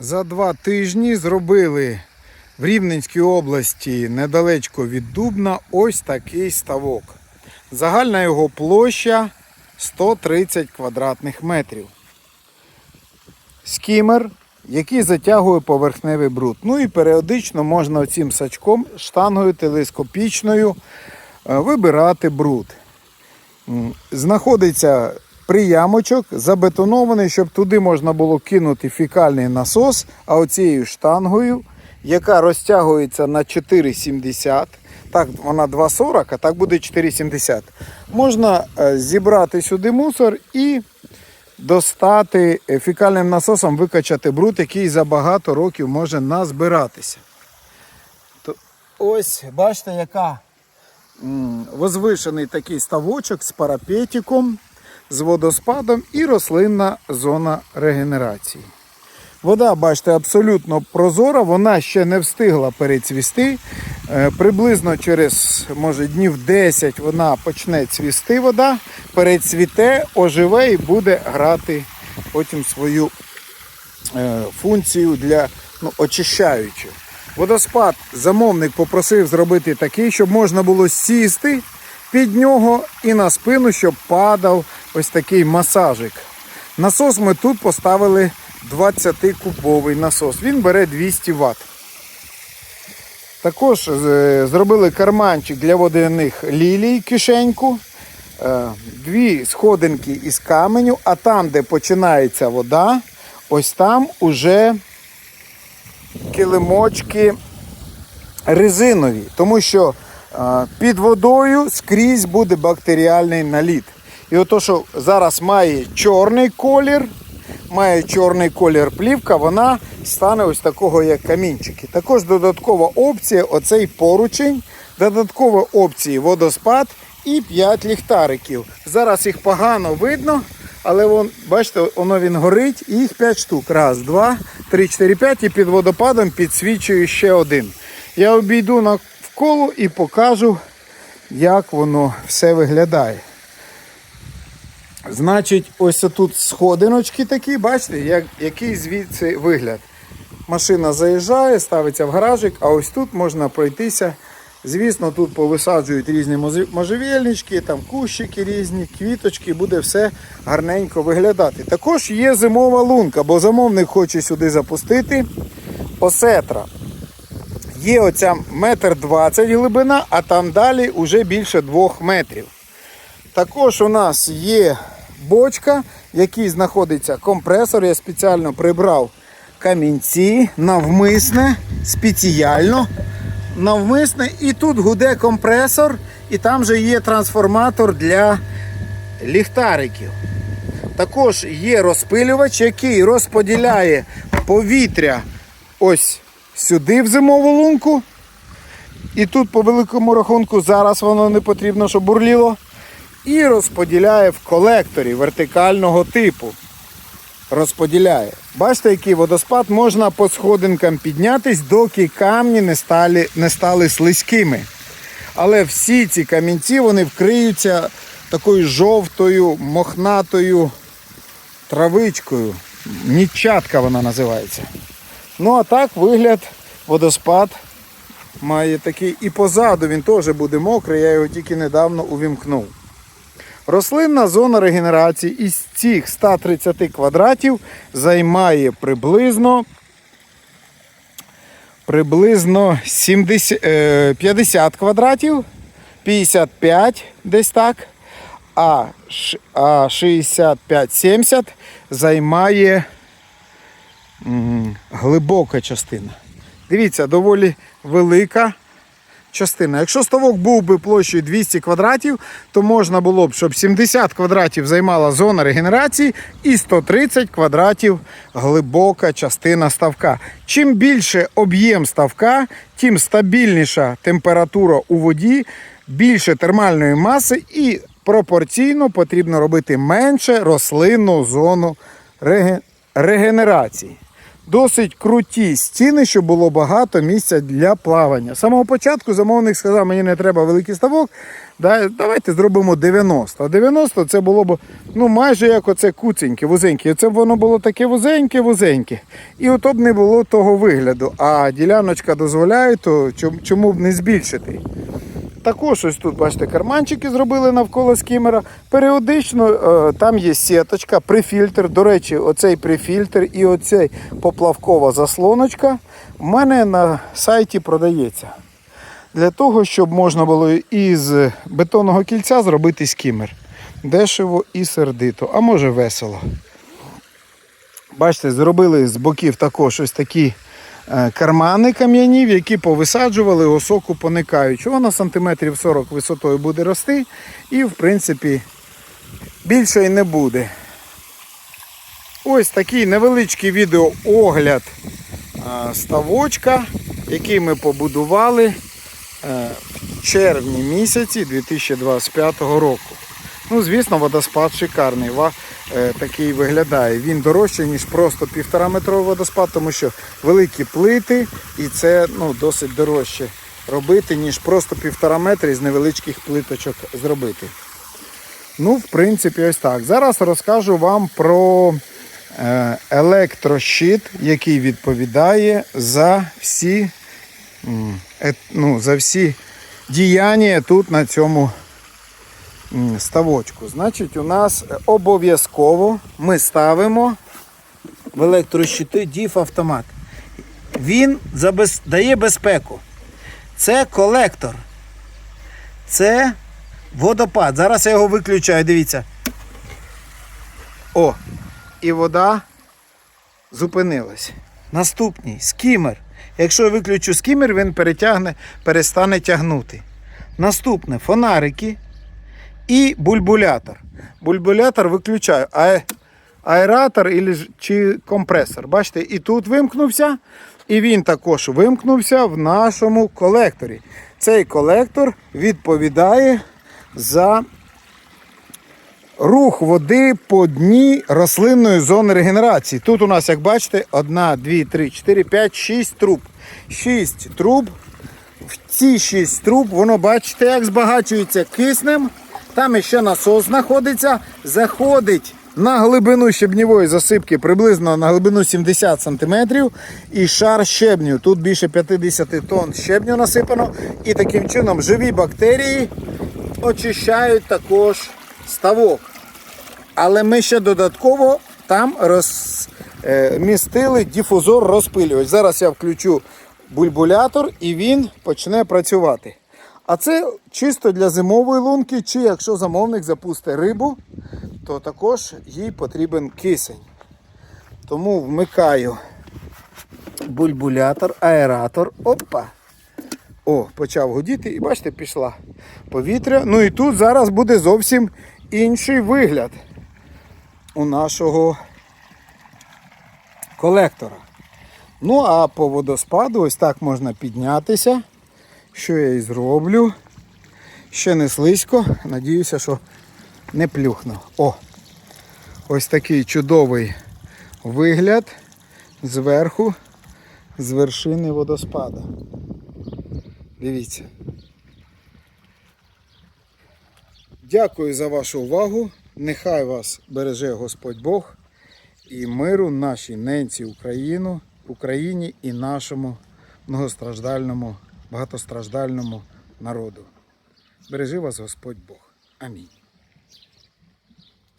За два тижні зробили в Рівненській області недалечко від Дубна ось такий ставок. Загальна його площа 130 квадратних метрів. Скімер, який затягує поверхневий бруд. Ну і періодично можна цим сачком, штангою телескопічною е, вибирати бруд. Знаходиться приямочок, забетонований, щоб туди можна було кинути фікальний насос, а оцією штангою, яка розтягується на 4,70, так вона 2,40, а так буде 4,70. Можна е, зібрати сюди мусор і достати е, фікальним насосом, викачати бруд, який за багато років може назбиратися. То ось бачите, яка возвишений такий ставочок з парапетиком, з водоспадом і рослинна зона регенерації. Вода, бачите, абсолютно прозора, вона ще не встигла перецвісти. Е, Приблизно через може, днів 10 вона почне цвісти вода, перецвіте, оживе і буде грати потім свою е, функцію для ну, очищаючу. Водоспад замовник попросив зробити такий, щоб можна було сісти під нього і на спину, щоб падав ось такий масажик. Насос ми тут поставили 20-кубовий насос. Він бере 200 Вт. Також е, зробили карманчик для водяних лілій, кишеньку. Е, Дві сходинки із каменю, а там, де починається вода, ось там уже килимочки резинові, тому що під водою скрізь буде бактеріальний наліт. І ото, що зараз має чорний колір, має чорний колір плівка, вона стане ось такого, як камінчики. Також додаткова опція оцей поручень, додаткова опція водоспад і 5 ліхтариків. Зараз їх погано видно, але вон, бачите, воно він горить, і їх 5 штук. Раз, два, три, чотири, п'ять, і під водопадом підсвічую ще один. Я обійду навколо і покажу, як воно все виглядає. Значить, ось тут сходиночки такі, бачите, як, який звідси вигляд. Машина заїжджає, ставиться в гаражик, а ось тут можна пройтися. Звісно, тут повисаджують різні можжевельнички, там кущики різні, квіточки, буде все гарненько виглядати. Також є зимова лунка, бо замовник хоче сюди запустити осетра. Є оця метр двадцять глибина, а там далі вже більше двох метрів. Також у нас є бочка, в якій знаходиться компресор. Я спеціально прибрав камінці навмисне, спеціально навмисне. І тут гуде компресор, і там же є трансформатор для ліхтариків. Також є розпилювач, який розподіляє повітря ось сюди в зимову лунку. І тут, по великому рахунку, зараз воно не потрібно, щоб бурліло. І розподіляє в колекторі вертикального типу. Розподіляє. Бачите, який водоспад можна по сходинкам піднятись, доки камні не стали, не стали слизькими. Але всі ці камінці вони вкриються такою жовтою, мохнатою травичкою. Нічатка вона називається. Ну а так вигляд водоспад має такий. І позаду він теж буде мокрий, я його тільки недавно увімкнув. Рослинна зона регенерації із цих 130 квадратів займає приблизно приблизно 70, е, 50 квадратів, 55 десь так, а, ш- 65-70 займає глибока частина. Дивіться, доволі велика частина. Якщо ставок був би площею 200 квадратів, то можна було б, щоб 70 квадратів займала зона регенерації і 130 квадратів глибока частина ставка. Чим більше об'єм ставка, тим стабільніша температура у воді, більше термальної маси і пропорційно потрібно робити менше рослинну зону реге- регенерації. Досить круті стіни, щоб було багато місця для плавання. З самого початку замовник сказав, мені не треба великий ставок, давайте зробимо 90. А 90 це було б ну, майже як оце куценьке, вузеньке. Це б воно було таке вузеньке, вузеньке. І ото б не було того вигляду. А діляночка дозволяє, то чому б не збільшити? Також ось тут, бачите, карманчики зробили навколо скімера. Періодично е, там є сіточка, прифільтр. До речі, оцей прифільтр і оцей поплавкова заслоночка в мене на сайті продається. Для того, щоб можна було із бетонного кільця зробити скімер. Дешево і сердито, а може весело. Бачите, зробили з боків також ось такі кармани кам'яні, в які повисаджували осоку поникаючу. Вона сантиметрів 40 висотою буде рости і, в принципі, більше і не буде. Ось такий невеличкий відеоогляд е, ставочка, який ми побудували е, в червні місяці 2025 року. Ну, звісно, водоспад шикарний. Ва- е, такий виглядає. Він дорожчий, ніж просто півтора метровий водоспад, тому що великі плити, і це ну, досить дорожче робити, ніж просто півтора метри з невеличких плиточок зробити. Ну, в принципі, ось так. Зараз розкажу вам про е, електрощит, який відповідає за всі, е, ну, за всі діяння тут на цьому ставочку. Значить, у нас е, обов'язково ми ставимо в електрощити DIF автомат. Він забез... дає безпеку. Це колектор. Це водопад. Зараз я його виключаю, дивіться. О, і вода зупинилась. Наступний скімер. Якщо я виключу скімер, він перетягне, перестане тягнути. Наступне фонарики і бульбулятор. Бульбулятор виключаю. А аератор чи компресор. Бачите, і тут вимкнувся, і він також вимкнувся в нашому колекторі. Цей колектор відповідає за рух води по дні рослинної зони регенерації. Тут у нас, як бачите, 1, 2, 3, 4, 5, 6 труб. 6 труб. В ці 6 труб, воно бачите, як збагачується киснем. Там ще насос знаходиться, заходить на глибину щебневої засипки приблизно на глибину 70 см і шар щебню. Тут більше 50 тонн щебню насипано. І таким чином живі бактерії очищають також ставок. Але ми ще додатково там розмістили дифузор розпилювач. Зараз я включу бульбулятор і він почне працювати. А це чисто для зимової лунки, чи якщо замовник запустить рибу, то також їй потрібен кисень. Тому вмикаю бульбулятор, аератор. Опа! О, почав гудіти і бачите, пішла повітря. Ну і тут зараз буде зовсім інший вигляд у нашого колектора. Ну, а по водоспаду ось так можна піднятися. Що я і зроблю. Ще не слизько. Надіюся, що не плюхну. О! Ось такий чудовий вигляд зверху, з вершини водоспада. Дивіться. Дякую за вашу увагу. Нехай вас береже Господь Бог і миру нашій ненці Україну, Україні і нашому многостраждальному, багатостраждальному народу. Бережи вас Господь Бог. Амінь.